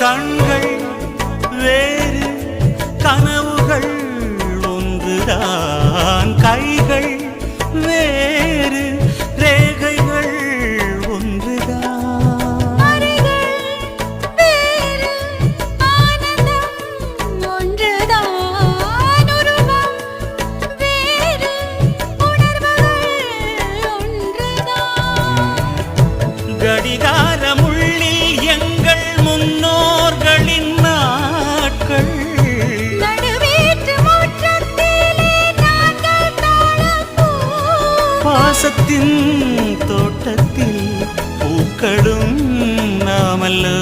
கண்கள் வேறு கனவுகள் ஒன்றுதான். கைகள் வேறு ரேகைகள் ஒன்றுதான். ஒன்றுதான் கடிகார പാസത്തിൻ തോട്ടത്തിൽ പൂക്കളും നാമല്ലോ.